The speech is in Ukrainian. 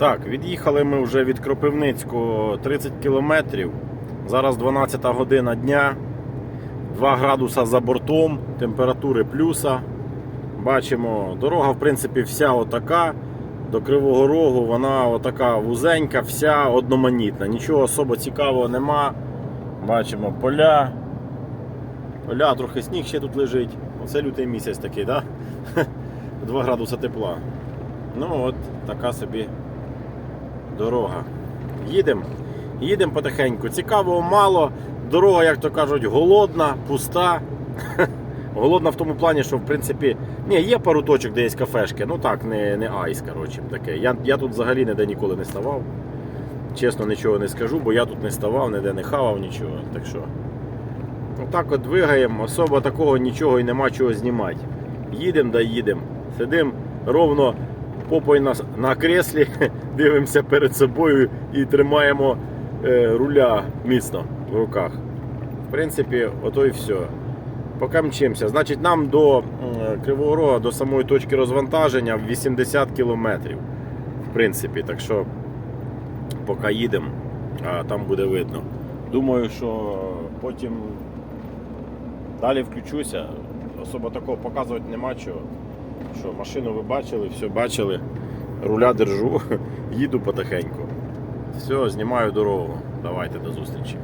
Так, від'їхали ми вже від Кропивницького 30 кілометрів. Зараз 12 година дня, 2 градуса за бортом, температури плюса. Бачимо, дорога, в принципі, вся отака. До Кривого Рогу вона отака вузенька, вся одноманітна. Нічого особо цікавого нема. Бачимо поля. Поля, трохи сніг ще тут лежить. Оце лютий місяць такий, так? Да? 2 градуса тепла. Ну от така собі дорога. Їдемо. Їдемо потихеньку. Цікавого мало. Дорога, як то кажуть, голодна, пуста. Голодна в тому плані, що в принципі. Ні, є пару точок, де є кафешки. Ну так, не, не айс, коротше, таке. Я, я тут взагалі ніде ніколи не ставав. Чесно, нічого не скажу, бо я тут не ставав, ніде не хавав нічого. Так що. Отак от двигаємо, особо такого нічого і нема чого знімати. Їдемо да їдемо. Сидимо ровно попой на, на креслі, дивимося перед собою і тримаємо е, руля міцно в руках. В принципі, ото і все. Поки мчимося. Значить, нам до Кривого Рога, до самої точки розвантаження 80 кілометрів. В принципі, так що поки їдемо, а там буде видно. Думаю, що потім далі включуся. Особо такого показувати нема чого. Що, машину ви бачили, все бачили. Руля держу, їду потихеньку. Все, знімаю дорогу. Давайте до зустрічі.